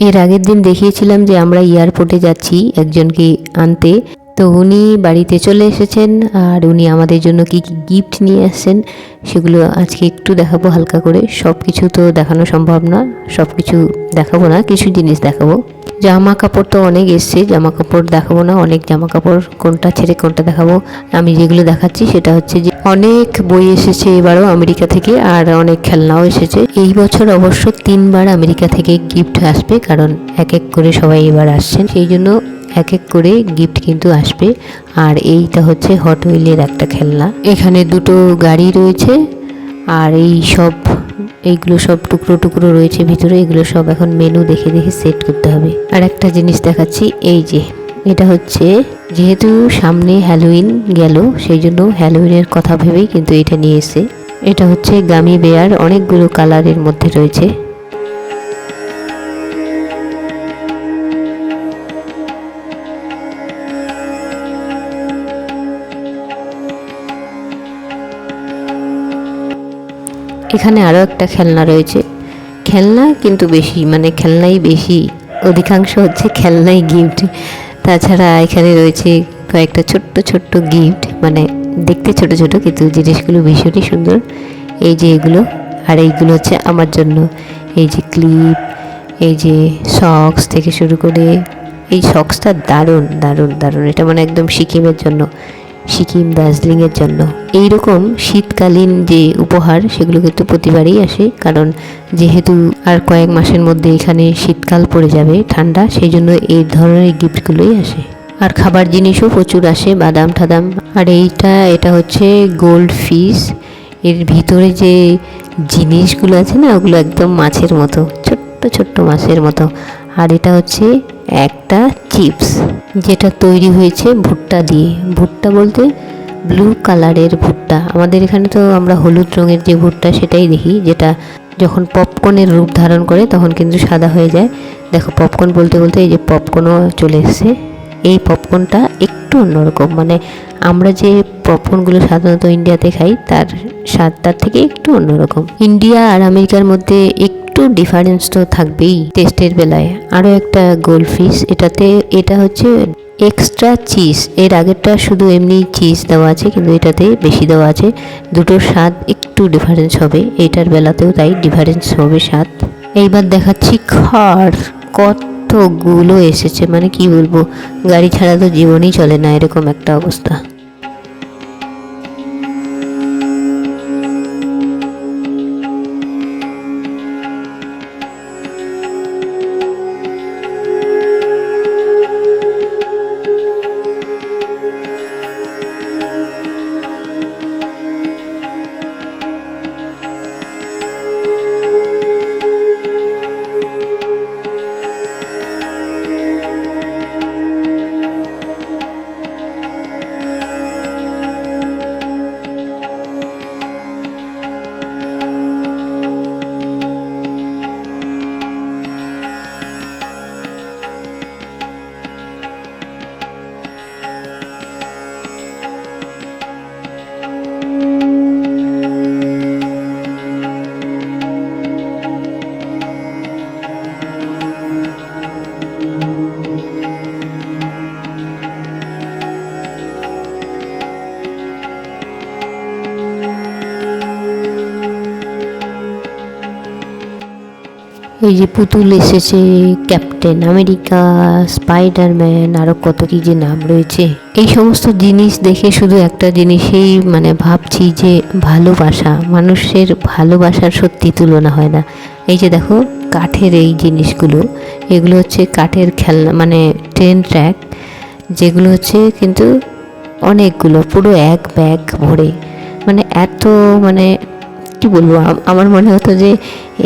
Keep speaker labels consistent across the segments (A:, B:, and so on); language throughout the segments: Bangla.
A: এর আগের দিন দেখিয়েছিলাম যে আমরা এয়ারপোর্টে যাচ্ছি একজনকে আনতে। তো উনি বাড়িতে চলে এসেছেন আর উনি আমাদের জন্য কি কি গিফট নিয়ে আসছেন সেগুলো আজকে একটু দেখাবো হালকা করে। সব কিছু তো দেখানো সম্ভব না, সব কিছু দেখাবো না, কিছু জিনিস দেখাবো। জামা কাপড় তো অনেক এসছে, জামা কাপড় দেখাবো না, অনেক জামা কাপড় কোনটা ছেড়ে কোনটা দেখাবো। আমি যেগুলো দেখাচ্ছি সেটা হচ্ছে যে অনেক বই এসেছে এবারও আমেরিকা থেকে আর অনেক খেলনাও এসেছে। এই বছর অবশ্য তিনবার আমেরিকা থেকে গিফট আসবে, কারণ এক এক করে সবাই এবার আসছেন। সেই জন্য এক এক করে গিফট কিন্তু আসবে। আর এইটা হচ্ছে হট হুইলের একটা খেলনা। এখানে দুটো গাড়ি রয়েছে। আর এই সব, এইগুলো সব টুকরো টুকরো রয়েছে ভিতরে। এগুলো সব এখন মেনু দেখে দেখে সেট করতে হবে। আর একটা জিনিস দেখাচ্ছি, এই যে, এটা হচ্ছে যেহেতু সামনে হ্যালোইন গেল, সেই জন্য হ্যালোইনের কথা ভেবেই কিন্তু এটা নিয়ে এসে। এটা হচ্ছে গামি বেয়ার অনেকগুলো কালারের মধ্যে রয়েছে। এখানে আরও একটা খেলনা রয়েছে। খেলনা কিন্তু বেশি মানে খেলনাই বেশি। অধিকাংশ হচ্ছে খেলনাই গিফট তাছাড়া এখানে রয়েছে কয়েকটা ছোট্ট ছোট্ট গিফট মানে দেখতে ছোট ছোট, কিন্তু জিনিসগুলো ভীষণই সুন্দর। এই যে এগুলো, আর এইগুলো হচ্ছে আমার জন্য। এই যে ক্লিপ এই যে সক্স থেকে শুরু করে, এই সক্সটা দারুণ দারুণ দারুণ। এটা মানে একদম সিকিমের জন্য। সিকিম দার্জিলিংয়ের জন্য। এই রকম শীতকালীন যে উপহার, সেগুলো কিন্তু প্রতিবারই আসে, কারণ যেহেতু আর কয়েক মাসের মধ্যে এখানে শীতকাল পড়ে যাবে, ঠান্ডা, সেই জন্য এই ধরনের গিফটগুলোই আসে। আর খাবার জিনিসও প্রচুর আসে, বাদাম, ঠাদাম। আর এইটা, এটা হচ্ছে গোল্ড ফিশ। এর ভিতরে যে জিনিসগুলো আছে না, ওগুলো একদম মাছের মতো, ছোট্ট ছোট্ট মাছের মতো। আর এটা হচ্ছে একটা চিপস। যেটা তৈরি হয়েছে ভুট্টা দিয়ে। ভুট্টা বলতে ব্লু কালারের ভুট্টা। আমাদের এখানে তো আমরা হলুদ রঙের যে ভুট্টা সেটাই দেখি, যেটা যখন পপকর্নের রূপ ধারণ করে তখন কিন্তু সাদা হয়ে যায়। দেখো পপকর্ন বলতে বলতে এই যে পপকর্নও চলে এসছে। এই পপকর্নটা একটু অন্যরকম। মানে আমরা যে পপকর্নগুলো সাধারণত ইন্ডিয়াতে খাই, তার স্বাদটার থেকে একটু অন্যরকম। ইন্ডিয়া আর আমেরিকার মধ্যে একটু ডিফারেন্স তো থাকবেই টেস্টের বেলায়। আরও একটা গোল্ড ফিশ এটাতে, এটা হচ্ছে এক্সট্রা চিজ এর আগেরটা শুধু এমনি চিজ দেওয়া আছে, কিন্তু এটাতে বেশি দেওয়া আছে। দুটোর স্বাদ একটু ডিফারেন্স হবে। এটার বেলাতেও তাই ডিফারেন্স হবে স্বাদ। এইবার দেখাচ্ছি খড়। কতগুলো এসেছে মানে কি বলব? গাড়ি ছাড়া তো জীবনই চলে না, এরকম একটা অবস্থা। এই যে পুতুল এসেছে, ক্যাপ্টেন আমেরিকা, স্পাইডারম্যান আরও কত কি যে নাম রয়েছে। এই সমস্ত জিনিস দেখে শুধু একটা জিনিসেই মানে ভাবছি যে ভালোবাসা, মানুষের ভালোবাসার সত্যি তুলনা হয় না। এই যে দেখো, কাঠের এই জিনিসগুলো, এগুলো হচ্ছে কাঠের খেলনা মানে ট্রেন ট্র্যাক যেগুলো হচ্ছে কিন্তু অনেকগুলো, পুরো এক ব্যাগ ভরে। মানে এত মানে কি বলব আমার মনে হতো যে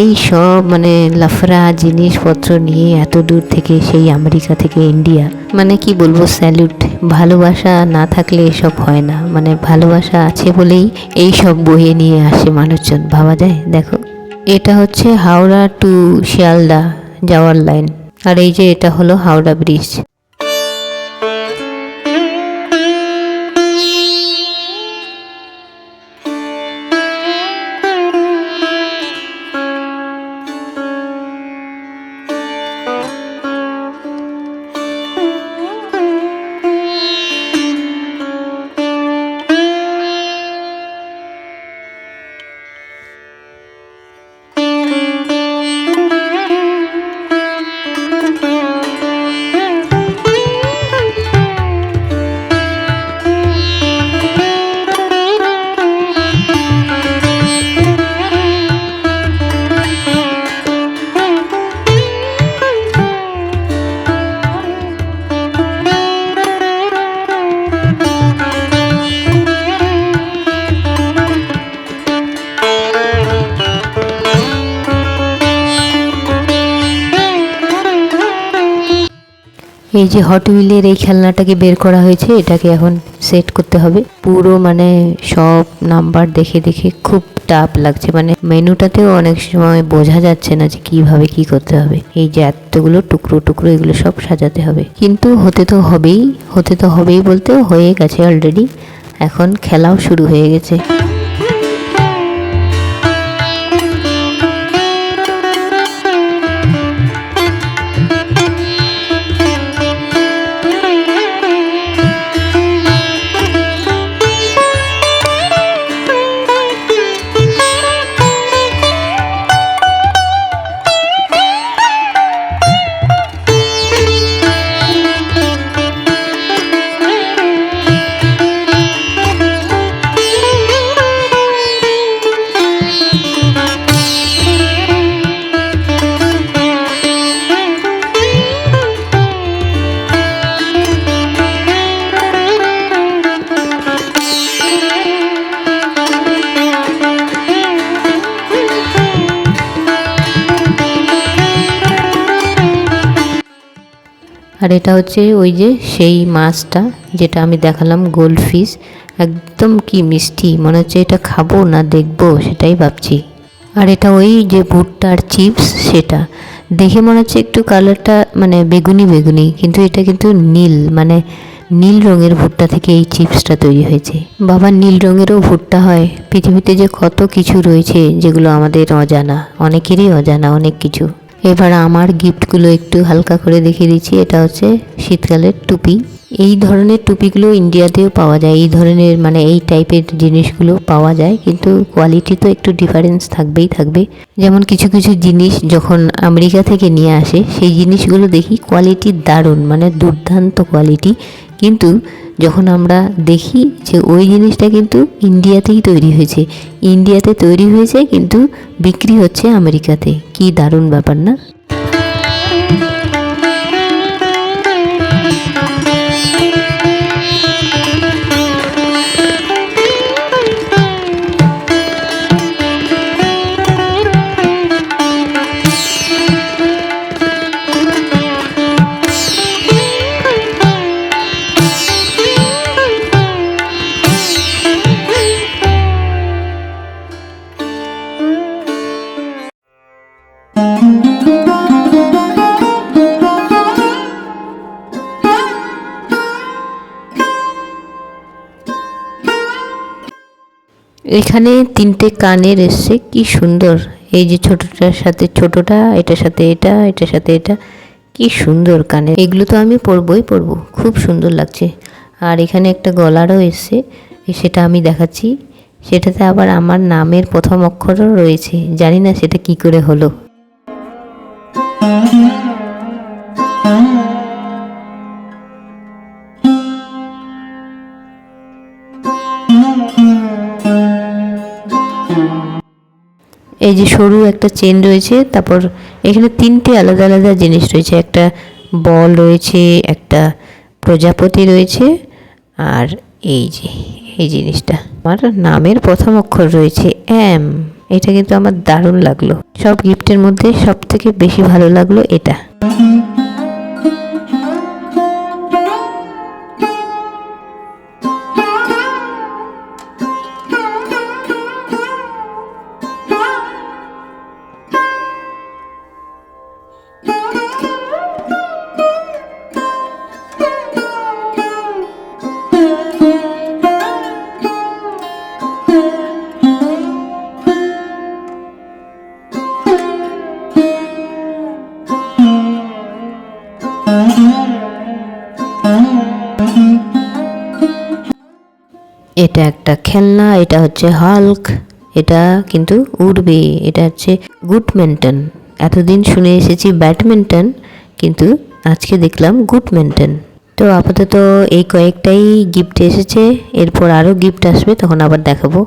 A: এই সব মানে লাফরা জিনিসপত্র নিয়ে এত দূর থেকে সেই আমেরিকা থেকে ইন্ডিয়া মানে কি বলব স্যালুট ভালোবাসা না থাকলে এসব হয় না মানে ভালোবাসা আছে বলেই এই সব বয়ে নিয়ে আসে মানুষজন, ভাবা যায়? দেখো। এটা হচ্ছে হাওড়া টু শিয়ালদা যাওয়ার লাইন, আর এই যে এটা হলো হাওড়া ব্রিজ। এই যে হট হুইলের এই খেলনাটাকে বের করা হয়েছে, এটাকে এখন সেট করতে হবে। পুরো মানে সব নাম্বার দেখে দেখে খুব টাফ লাগছে। মানে মেনুটাতেও অনেক সময় বোঝা যাচ্ছে না যে কীভাবে কি করতে হবে। এই যে এতগুলো টুকরো টুকরো এগুলো সব সাজাতে হবে। কিন্তু হতে তো হবেই, হতে তো হবেই বলতে হয়ে গেছে অলরেডি এখন খেলাও শুরু হয়ে গেছে। আর এটা হচ্ছে ওই যে সেই মাছটা, যেটা আমি দেখালাম গোল্ড ফিশ একদম কি মিষ্টি, মনে হচ্ছে এটা খাব না দেখব, সেটাই ভাবছি। আর এটা ওই যে ভুট্টার চিপস, সেটা। দেখে মনে হচ্ছে একটু কালারটা মানে বেগুনি বেগুনি, কিন্তু এটা কিন্তু নীল মানে নীল রঙের ভুট্টা থেকে এই চিপসটা তৈরি হয়েছে। বাবা, নীল রঙেরও ভুট্টা হয়। পৃথিবীতে যে কত কিছু রয়েছে, যেগুলো আমাদের অজানা, অনেকেরই অজানা অনেক কিছু। এবার আমার গিফটগুলো একটু হালকা করে দেখিয়ে দিচ্ছি। এটা হচ্ছে শীতকালের টুপি। এই ধরনের টুপিগুলো ইন্ডিয়াতেও পাওয়া যায়। এই ধরনের মানে এই টাইপের জিনিসগুলো পাওয়া যায়, কিন্তু কোয়ালিটি তো একটু ডিফারেন্স থাকবেই থাকবে। যেমন কিছু কিছু জিনিস যখন আমেরিকা থেকে নিয়ে আসে, সেই জিনিসগুলো দেখি কোয়ালিটি দারুণ মানে দুর্দান্ত কোয়ালিটি কিন্তু যখন আমরা দেখি যে ওই জিনিসটা কিন্তু ইন্ডিয়াতেই তৈরি হয়েছে, ইন্ডিয়াতে তৈরি হয়েছে কিন্তু বিক্রি হচ্ছে আমেরিকাতে। কি দারুণ ব্যাপার না? এখানে তিনটে কানের এসছে, কি সুন্দর। এই যে ছোটটার সাথে ছোটটা, এটার সাথে এটা, এটার সাথে এটা, কি সুন্দর কানে এগুলো তো আমি পরবই পরবো, খুব সুন্দর লাগছে। আর এখানে একটা গলারও এসছে সেটা আমি দেখাচ্ছি। সেটাতে আবার আমার নামের প্রথম অক্ষরও রয়েছে, জানি না সেটা কি করে হলো। এই যে সরু একটা চেন রয়েছে, তারপর এখানে তিনটে আলাদা আলাদা জিনিস রয়েছে। একটা বল রয়েছে, একটা প্রজাপতি রয়েছে, আর এই যে, এই জিনিসটা। আমার নামের প্রথম অক্ষর রয়েছে এম। এটা কিন্তু আমার দারুণ লাগল। সব গিফটের মধ্যে সব থেকে বেশি ভালো লাগল এটা। এটা একটা খেলনা, এটা হচ্ছে হাল্ক, এটা কিন্তু উড়বে, এটা হচ্ছে গুডম্যান্টন এতদিন শুনে এসেছি ব্যাডমিন্টন, কিন্তু আজকে দেখলাম গুডম্যান্টন তো আপাতত এই কয়েকটাই গিফট এসেছে, এরপর আরও গিফট আসবে, তখন আবার দেখাবো।